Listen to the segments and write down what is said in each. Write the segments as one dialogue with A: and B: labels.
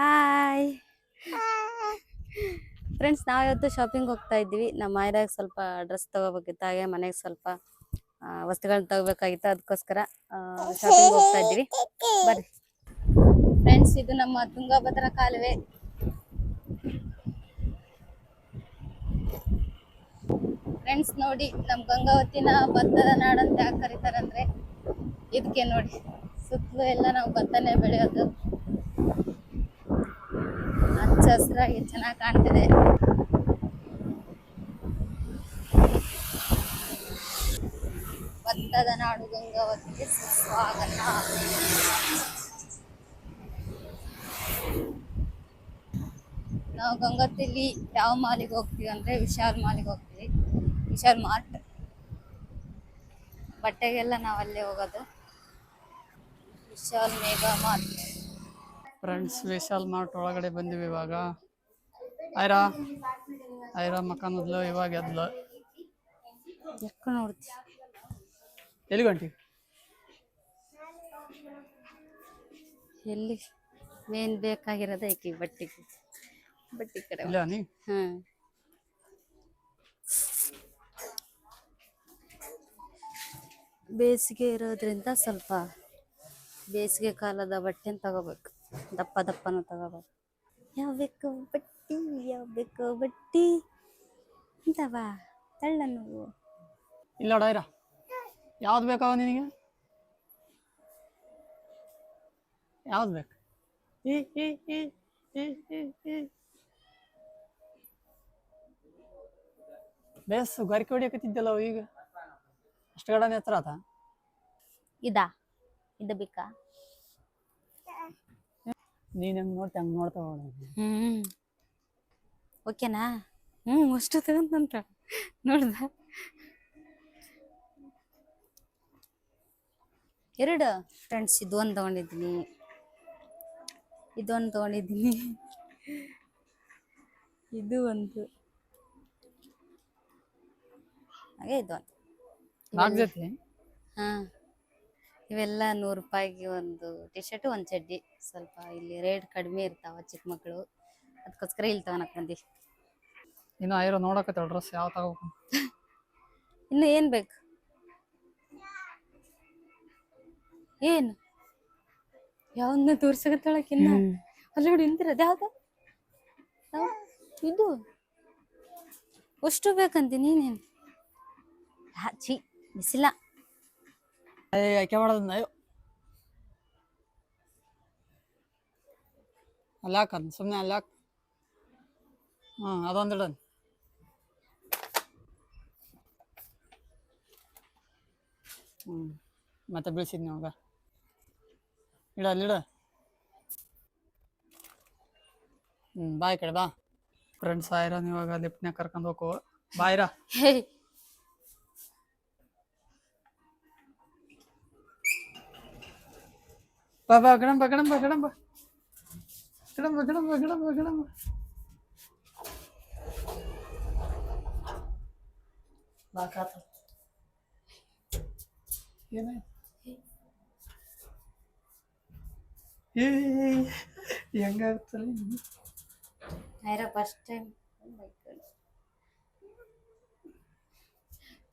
A: Hi friends ನಾವಿವತ್ತು shopping ಹೋಗ್ತಾ ಇದ್ವಿ ನಮ್ಮ ಮಾಯರಾಗ ಸ್ವಲ್ಪ ಡ್ರೆಸ್ ತಗೋಬೇಕಿತ್ತು. ಹಾಗೆ ಮನೆಗೆ ಸ್ವಲ್ಪ ವಸ್ತುಗಳನ್ನ ತಗೋಬೇಕಾಗಿತ್ತು. ಅದಕ್ಕೋಸ್ಕರ ಶಾಪಿಂಗ್ ಹೋಗ್ತಾ ಇದ್ವಿ ಬರ್ರಿ. ಫ್ರೆಂಡ್ಸ್ ಇದು ನಮ್ಮ ತುಂಗಭದ್ರಾ ಕಾಲುವೆ. ಫ್ರೆಂಡ್ಸ್ ನೋಡಿ ನಮ್ಮ ಗಂಗಾವತಿನ ಭತ್ತದ ನಾಡಂತ ಯಾಕೆ ಕರೀತಾರಂದ್ರೆ ಇದಕ್ಕೆ ನೋಡಿ. ಸುತ್ತಲೂ ಎಲ್ಲ ನಾವು ಭತ್ತನೇ ಬೆಳೆಯೋದು. ಹಚ್ಚ ಹಸಿರಾಗಿ ಚೆನ್ನಾಗಿ ಕಾಣ್ತಿದೆ. ಭತ್ತದ ನಾಡು ಗಂಗಾವತಿಗೆ ಸುಸ್ವಾಗತ. ನಾವು ಗಂಗಾವತಿಲಿ ಯಾವ ಮಾಲಿಗೆ ಹೋಗ್ತೀವಿ ಅಂದ್ರೆ ವಿಶಾಲ್ ಮಾಲಿಗೆ ಹೋಗ್ತೀವಿ. ವಿಶಾಲ್ ಮಾರ್ಟ್. ಬಟ್ಟೆಗೆಲ್ಲ ನಾವು ಅಲ್ಲೇ ಹೋಗೋದು. Vishal Mega Mart.
B: Friends Vishal Mart ಒಳಗಡೆ ಬಂದಿವಿ ಇವಾಗ. ಐರಾ ಐರಾ ಮಕ್ಕನದ್ಲು ಇವಾಗ ಎದ್ಲು.
A: ಎಕ್ಕ ನೋಡ್ತಿ?
B: ಎಲ್ಲಿ ಗಂಟಿ
A: ಎಲ್ಲಿ? ಮೇನ್ ಬೇಕಾಗಿರೋದು ಐಕಿ ಬಟ್ಟೆಗೆ ಬಟ್ಟೆ ಕಡೆ
B: ಇಲ್ಲ ನೀ
A: ಹ್ಮ್ ಬೇಸಿಗೆ ಇರೋದ್ರಿಂದ ಸ್ವಲ್ಪ ಬೇಸಿಗೆ ಕಾಲದ ಬಟ್ಟೆನ ತಗೋಬೇಕು. ದಪ್ಪ ದಪ್ಪನೂ ತಗೋಬೇಕು ಯಾವ ಬೇಕು ಬಟ್ಟಿ ಯಾವ ಬೇಕು ಬಟ್ಟಿ? ಅಂತವಾ ತಳ್ಳ ನೋವು.
B: ಇಲ್ಲ ಡೈರ ಯಾವ್ದು ಬೇಕಾವ ನಿನಗೆ? ಯಾವ್ದು ಬೇಕು? ಈ ಈ ಈ ಈ ಈ ಈ ಬೇಸ್ ಗರಿಕೆ ಹೊಡಿಯಕತ್ತಿದ್ದಲ್ಲ ಈಗ? ಅಷ್ಟು ಗಡನೆ ಹತ್ರ ಆತ?
A: ಇದಾ? ಇದ ಬೇಕಾ?
B: ನೀನ್ ಹಂಗ್ ನೋಡ್ತಿ ಹಂಗ್ ನೋಡ್ತಾವ ಅವ್ಳು.
A: ಹ್ಮ್. ಓಕೆನಾ? ಹ್ಮ್ ಅಷ್ಟು ತಗಂತಂತ ನೋಡ್ದ. ಎರಡು. ಫ್ರೆಂಡ್ಸ್ ಇದೊಂದು ತಗೊಂಡಿದ್ದೀನಿ. ಇದೊಂದು ತಗೊಂಡಿದ್ದೀನಿ. ಇದು ಒಂದು. ಹಾಗೆ ಇದೊಂದು. ಹಾ. ಇವೆಲ್ಲ ನೂರು ರೂಪಾಯಿಗೆ ಒಂದು ಟಿ ಶರ್ಟ್ ಒಂದು ಚಡ್ಡಿ. ಸ್ವಲ್ಪ ಇಲ್ಲಿ ರೇಟ್ ಕಡಿಮೆ ಇರ್ತಾವ ಚಿಕ್ಕ ಮಕ್ಕಳು ಅದಕ್ಕೋಸ್ಕರ ಇಲ್ಲಿ ತಗೊಳಕ್ ಬಂದಿ
B: ಇನ್ನು ಐರೋ ನೋಡಕತ್ತೇಳ ಡ್ರೆಸ್ ಯಾವ ತಗೋಬೇಕು?
A: ಇನ್ನು ಏನ್ ಬೇಕು? ಏನು? ಯಾವನ್ನ ತೋರ್ಸಕತ್ತಾಳಕಿನ್ನ ಅಲ್ಲಿ ನೋಡಿ ನಿಂತಿರೋದು ಯಾವ್ದ? ಯಾವ್ದು? ಇದು. ಅಷ್ಟು ಬೇಕಂತೀನಿ ನೀನೇನು? ಛೀ ಬಿಸಿಲ.
B: ಏ ಯಾಕೆ ಮಾಡೋದನ್ನ ಅಯ್ಯೋ ಅಲ್ಲಿ ಹಾಕನ್ ಸುಮ್ಮನೆ ಅಲ್ಲಿ ಹಾಕ್ ಹಾಂ ಅದೊಂದು ಇಡನ್. ಹ್ಞೂ ಮತ್ತೆ ಬೀಳ್ಸಿದ್ ನಿವಾಗ ಇಡ ಅಲ್ಲಿಡ ಹ್ಞೂ ಬಾಯ್ ಕಡೆ ಬಾ. ಫ್ರೆಂಡ್ಸ್ ಆಯ್ರ ನೀವಾಗ ಲಿಫ್ಟ್ನಾಗ ಕರ್ಕೊಂಡು ಹೋಗು. ಬಾಯ್ರಾ
A: ಹೇ
B: ಬಾ ಬಾ ಗಡಂಬ ಗಡಂಬ ಗಡಂಬ ಗಡಂಬ ಗಡಂಬ ಗಡಂಬ ಗಡಂಬ ಬಾ ಕಾತ ಏನಾಯ್ತು ಏ ಹೆಂಗಾಗುತ್ತಲ್ಲ ಇದು?
A: ಐರ ಫಸ್ಟ್ ಟೈಮ್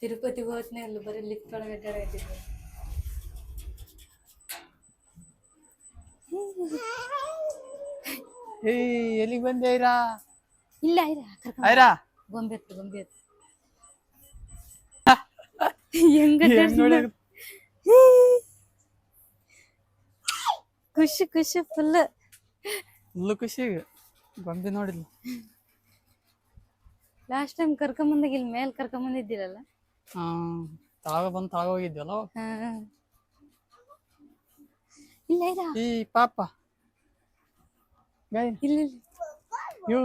A: ತಿರುಪತಿಗೆ ಹೋದ್ನೆ ಅಲ್ಲಿ ಬರೀ ಲಿಫ್ಟ್ ಒಳಗೆ ಅಡ್ಡಾಡಕತ್ತಿದ್ದೆ
B: ಎಲ್ಲಿಗೆ ಬಂದೆ ಐರಾ
A: ಇಲ್ಲ ಐರ ಕರ್ಕೊಂಡ್
B: ಐರಾ
A: ಗೊಂಬೆ ಗೊಂಬೆ ಹೆಂಗ
B: ಹೆಂಗ್
A: ಖುಷಿ ಖುಷಿ ಫುಲ್
B: ಫುಲ್ ಖುಷಿ ಗೊಂಬೆ ನೋಡಿಲ್ಲ.
A: ಲಾಸ್ಟ್ ಟೈಮ್ ಕರ್ಕೊಂಬಂದಾಗ ಇಲ್ಲಿ ಮೇಲೆ ಕರ್ಕೊಂಬಂದಿದ್ದೀರಲ್ಲ
B: ಹಾ ತಾಗ ಬಂದು ತಾಗ ಹೋಗಿದ್ವಲ್ಲ ಅವಾಗ.
A: ಹಾ. ಇಲ್ಲ ಐರ
B: ಈ ಪಾಪ. ಗೈ
A: ಇಲ್ಲ ಇಲ್ಲ.
B: ಯೂ.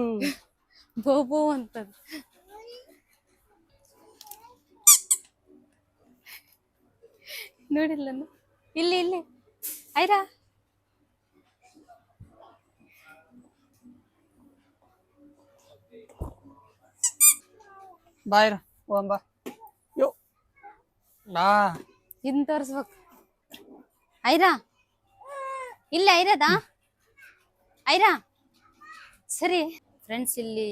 A: ಬೋ ಬೋ ಅಂತದ್. ನೋಡಿಲ್ಲ ಇಲ್ಲಿ ಇಲ್ಲಿ. ಐರಾ.
B: ಬಾಯ್ರ ಹೋಗಂಬ ಯೋ. ನಾ.
A: ಇದನ್ನ ತೋರಿಸ್ಬೇಕು. ಐರಾ. ಇಲ್ಲ ಐರದಾ? ಐರಾ? ಸರಿ. ಫ್ರೆಂಡ್ಸ್ ಇಲ್ಲಿ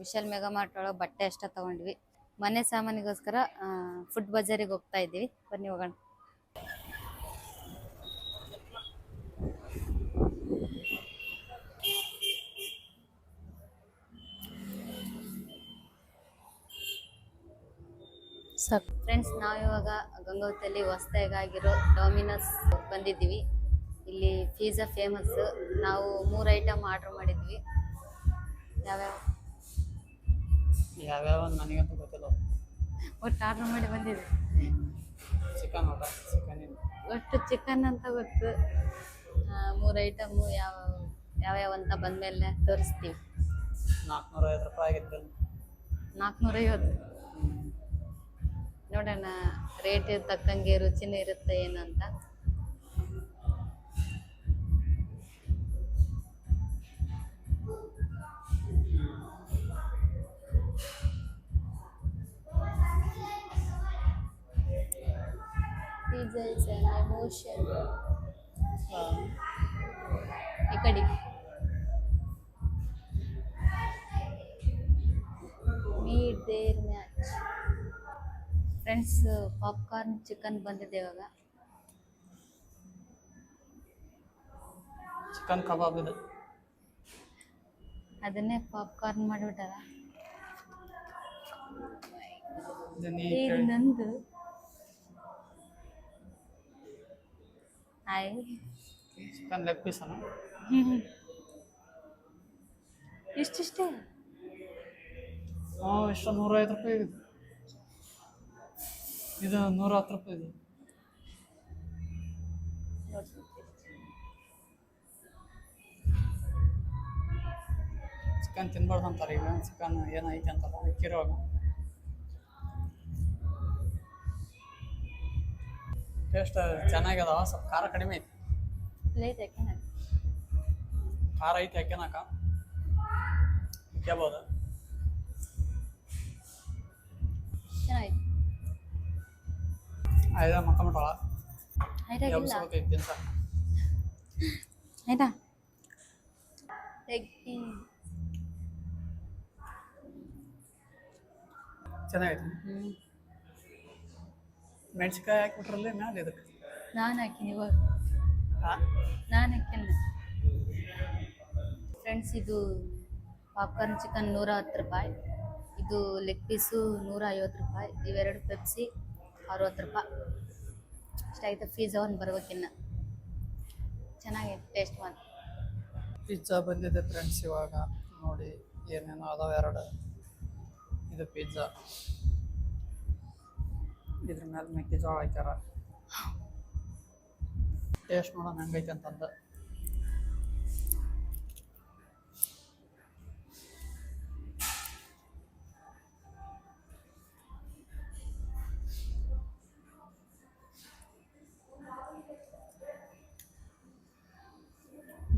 A: ವಿಶಾಲ್ ಮೆಗಾ ಮಾರ್ಟ್ ಒಳಗೆ ಬಟ್ಟೆ ಅಷ್ಟ ತಗೊಂಡ್ವಿ. ಮನೆ ಸಾಮಾನಿಗೋಸ್ಕರ ಫುಡ್ ಬಜಾರಿಗೆ ಹೋಗ್ತಾ ಇದ್ದೀವಿ. ಬನ್ನಿ ಹೋಗೋಣ. ಸರ್ ಫ್ರೆಂಡ್ಸ್ ನಾವಿವಾಗ ಗಂಗಾವತಿಯಲ್ಲಿ ಹೊಸ್ದಾಗಿರೋ ಡಾಮಿನೋಸ್ ಬಂದಿದ್ದೀವಿ. ಇಲ್ಲಿ ಪಿಜ್ಜಾ ಫೇಮಸ್ ನಾವು ಮೂರು ಐಟಮ್ ಆರ್ಡರ್ ಮಾಡಿದ್ವಿ. ಯಾವ್ಯಾವ?
B: ಯಾವ್ಯಾವ ನನಗಂತೂ ಗೊತ್ತಿಲ್ಲ.
A: ಒಟ್ಟು ಆರ್ಡರ್ ಮಾಡಿ ಬಂದಿದ್ವಿ
B: ಚಿಕನ್ ಊಟ ಚಿಕನ್
A: ಒಟ್ಟು ಚಿಕನ್ ಅಂತ ಗೊತ್ತು. ಮೂರು ಐಟಮು ಯಾವ ಯಾವ್ಯಾವ ಅಂತ ಬಂದಮೇಲೆ ತೋರಿಸ್ತೀವಿ.
B: ನಾಲ್ಕುನೂರ ಐವತ್ತು ರೂಪಾಯಿ ಆಗಿತ್ತು.
A: ನಾಲ್ಕುನೂರೈವತ್ತು ನೋಡೋಣ ರೇಟ್ ತಕ್ಕಂಗೆ ರುಚಿನೂ ಇರುತ್ತೆ ಏನು ಅಂತ. Pizza is an emotion. ಈ ಕಡೆ meet their match friends popcorn chicken ಬಂದಿದೆ ಇವಾಗ.
B: ಚಿಕನ್ ಕಬಾಬ್ ಇದೆ.
A: ಅದನ್ನೇ ಪಾಪ್ಕಾರ್ನ್ ಮಾಡಿಬಿಟ್ಟಾರ?
B: ಇದು
A: ನಂದು ಹಾಯ್
B: ಚಿಕನ್ ಲೆಗ್ ಪೀಸ್ అన్న
A: ಇಷ್ಟಿಷ್ಟೇ
B: ಹಾಂ ಇಷ್ಟು ನೂರ ಐವತ್ತು ರೂಪಾಯಿ ಇದೆ ಇದು ನೂರ ಹತ್ತು ರೂಪಾಯಿ ಇದೆ ಚಿಕನ್ ತಿನ್ಬಾರ್ದು ಅಂತಾರೆ ಈಗ ಚಿಕನ್ ಏನೈತೆ ಅಂತಲ್ಲ ಇಕ್ಕಿರುವಾಗ ಟೇಸ್ಟ್ ಚೆನ್ನಾಗ್ಯದ ಸ್ವಲ್ಪ ಖಾರ ಕಡಿಮೆ ಐತಿ.
A: ಪ್ಲೇಟ್ ಯಾಕೆ
B: ಖಾರ ಐತಿ ಹಾಕ್ಯನಾಕ ಕೇಳ್ಬೋದು?
A: ಚೆನ್ನಾಯ್ತು
B: ಆಯ್ದ ಮಕ್ಕಮಟಳ
A: ಆಯ್ತಾಗಿಲ್ಲ.
B: ಎಬ್ಸ್ಬೇಕೈತಿ ತಿನ್ಸ.
A: ಆಯ್ತಾ?
B: ಚೆನ್ನಾಗೈತಿ. ಮೆಣಸಿನ್ಕಾಯಿ ಹಾಕಿಬಿಟ್ರಲ್ಲೇ ಮ್ಯಾಲೆ ಇದಕ್ಕೆ
A: ನಾನು ಹಾಕಿನಿ ಇವಾಗ.
B: ಹಾಂ?
A: ನಾನು ಹಾಕಿನ ಫ್ರೆಂಡ್ಸ್ ಇದು ಪಾಪ್ಕಾರ್ನ್ ಚಿಕನ್ ನೂರ ಹತ್ತು ರೂಪಾಯಿ. ಇದು ಲೆಗ್ ಪೀಸು ನೂರ ಐವತ್ತು ರೂಪಾಯಿ. ಇವೆರಡು ಪೆಪ್ಸಿ ಅರವತ್ತು ರೂಪಾಯಿ. ಇಷ್ಟಾಯ್ತು ಪಿಜ್ಜಾ ಒಂದು ಬರ್ಬೇಕಿನ್ನ ಚೆನ್ನಾಗೈತೆ ಟೇಸ್ಟ್ ಮಾಡಿ
B: ಪಿಜ್ಜಾ ಬಂದಿದೆ ಫ್ರೆಂಡ್ಸ್ ಇವಾಗ. ನೋಡಿ ಏನೇನೋ ಅದಾವೆ ಎರಡು. ಇದು ಪಿಜ್ಜಾ ಇದ್ರ ಮೇಲೆ ಮೆಕ್ಕೆಜೋಳ ಹಾಕ್ಯಾರ. ಟೇಸ್ಟ್ ಮಾಡೋಣ ಹೆಂಗೈತೆ ಅಂತಂದು.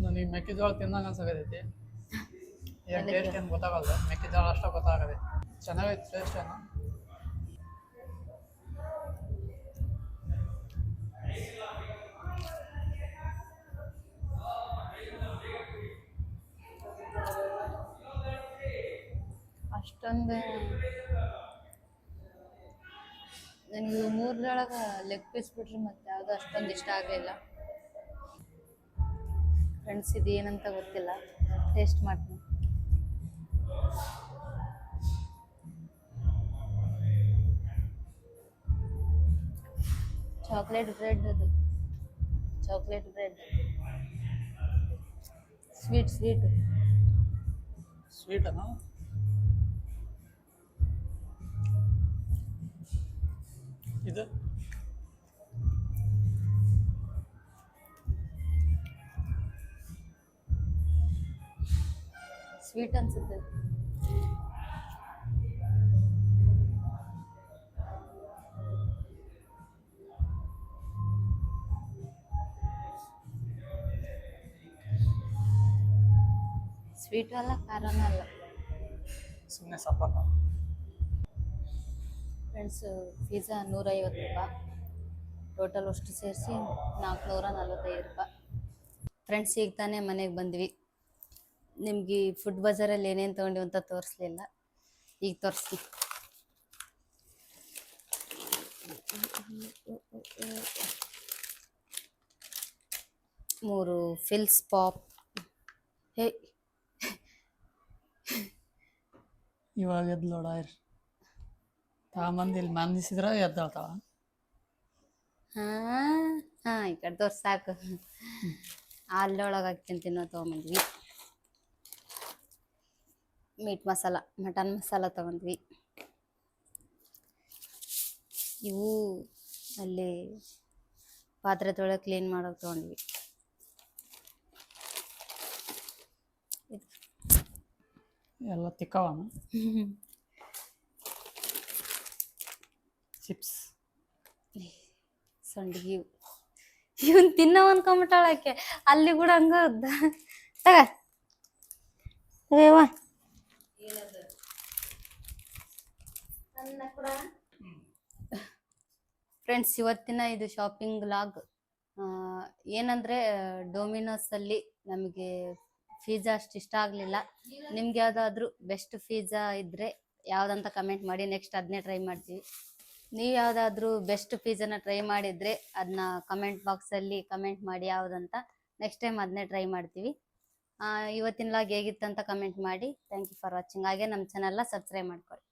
B: ನನಗೆ ಮೆಕ್ಕೆಜೋಳ ತಿನ್ನಂಗ ಅನ್ಸಕತೈತಿ. ಏನು ಟೇಸ್ಟ್ ಏನು ಗೊತ್ತಾಗಲ್ಲ ಮೆಕ್ಕೆಜೋಳ ಅಷ್ಟೇ ಗೊತ್ತಾಗದೆ. ಚೆನ್ನಾಗೈತೆ ಟೇಸ್ಟ್ ಏನು?
A: ಅಷ್ಟೊಂದು ನನಗೆ ಮೂರರೊಳಗೆ ಲೆಗ್ ಪೀಸ್ ಬಿಟ್ರೆ ಮತ್ತೆ ಯಾವುದು ಅಷ್ಟೊಂದು ಇಷ್ಟ ಆಗಲಿಲ್ಲ. ಫ್ರೆಂಡ್ಸ್ ಇದು ಏನಂತ ಗೊತ್ತಿಲ್ಲ. ಟೇಸ್ಟ್ ಮಾಡ್ತೀನಿ. ಚಾಕ್ಲೇಟ್ ಬ್ರೆಡ್ ಅದು. Chocolate bread sweet sweet
B: sweet ಅನ್ನ ಇದು
A: ಸ್ವೀಟ್ ಅನ್ಸುತ್ತೆ ಸ್ವೀಟ್ ಅಲ್ಲ ಖಾರನೂ ಅಲ್ಲ
B: ಸುಮ್ಮನೆ ಸಪ್ಪಲ್ಲ
A: ಫ್ರೆಂಡ್ಸ್ ಪಿಝಾ ನೂರೈವತ್ತು ರೂಪಾಯಿ. ಟೋಟಲ್ ಅಷ್ಟು ಸೇರಿಸಿ ನಾಲ್ಕುನೂರ ನಲ್ವತ್ತೈದು ರೂಪಾಯಿ. ಫ್ರೆಂಡ್ಸ್ ಈಗ ತಾನೇ ಮನೆಗೆ ಬಂದ್ವಿ. ನಿಮ್ಗೆ ಫುಡ್ ಬಜಾರಲ್ಲಿ ಏನೇನು ತೊಗೊಂಡಿವಿ ಅಂತ ತೋರಿಸ್ಲಿಲ್ಲ. ಈಗ ತೋರಿಸ್ತೀನಿ. ಮೂರು ಫಿಲ್ಸ್ ಪಾಪ್ ಹೇ
B: ಇವಾಗ ನೋಡ ತಗೊಂಬಂದು ಇಲ್ಲಿ ಮಂದಿಸಿದ್ರ ಎದ್ದಾಳ್ತಾವ
A: ಹಾ ಹಾ ಈ ಕಡೆ ತೋರ್ಸ್ ಸಾಕು. ಅಲ್ಲೊಳಗೆ ಹಾಕ್ತೀನಿ ತಿನ್ನೋ ತೊಗೊಂಬಂದ್ವಿ. ಮೀಟ್ ಮಸಾಲ ಮಟನ್ ಮಸಾಲ ತೊಗೊಂಡ್ವಿ. ಇವು ಅಲ್ಲಿ ಪಾತ್ರೆ ತೊಳೆದು ಕ್ಲೀನ್ ಮಾಡೋಕೆ ತೊಗೊಂಡ್ವಿ
B: ಎಲ್ಲ ತಿಕ್ಕವನ? ಚಿಪ್ಸ್.
A: ಸಂಡಿಗೆ ಇವು. ಇವನ್ ತಿನ್ನೋ ಅನ್ಕೊಂಬಿಟ್ಟಾಳ ಆಕೆ ಅಲ್ಲಿ ಕೂಡ ಹಂಗ ತಗ. ಅಯ್ಯವ್ವ ಫ್ರೆಂಡ್ಸ್ ಇವತ್ತಿನ ಇದು ಶಾಪಿಂಗ್ ಲಾಗ್ ಏನಂದ್ರೆ ಡೊಮಿನೋಸ್ ಅಲ್ಲಿ ನಮಗೆ ಫೀಜಾ ಅಷ್ಟು ಇಷ್ಟ ಆಗಲಿಲ್ಲ. ನಿಮ್ಗೆ ಯಾವ್ದಾದ್ರು ಬೆಸ್ಟ್ ಫೀಜಾ ಇದ್ರೆ ಯಾವ್ದಂತ ಕಮೆಂಟ್ ಮಾಡಿ. ನೆಕ್ಸ್ಟ್ ಅದನ್ನೇ ಟ್ರೈ ಮಾಡ್ತೀವಿ. ನೀವು ಯಾವುದಾದ್ರೂ ಬೆಸ್ಟ್ ಪಿಜ್ಜಾನ ಟ್ರೈ ಮಾಡಿದ್ರೆ ಅದನ್ನ ಕಮೆಂಟ್ ಬಾಕ್ಸಲ್ಲಿ ಕಮೆಂಟ್ ಮಾಡಿ ಯಾವುದಂತ ನೆಕ್ಸ್ಟ್ ಟೈಮ್ ಅದನ್ನೇ ಟ್ರೈ ಮಾಡ್ತೀವಿ. ಇವತ್ತಿನ ಲಾಗ್ ಹೇಗಿತ್ತು ಅಂತ ಕಮೆಂಟ್ ಮಾಡಿ. ಥ್ಯಾಂಕ್ ಯು ಫಾರ್ ವಾಚಿಂಗ್ ಹಾಗೆ ನಮ್ಮ ಚಾನಲ್ನ ಸಬ್ಸ್ಕ್ರೈಬ್ ಮಾಡ್ಕೊಳ್ಳಿ.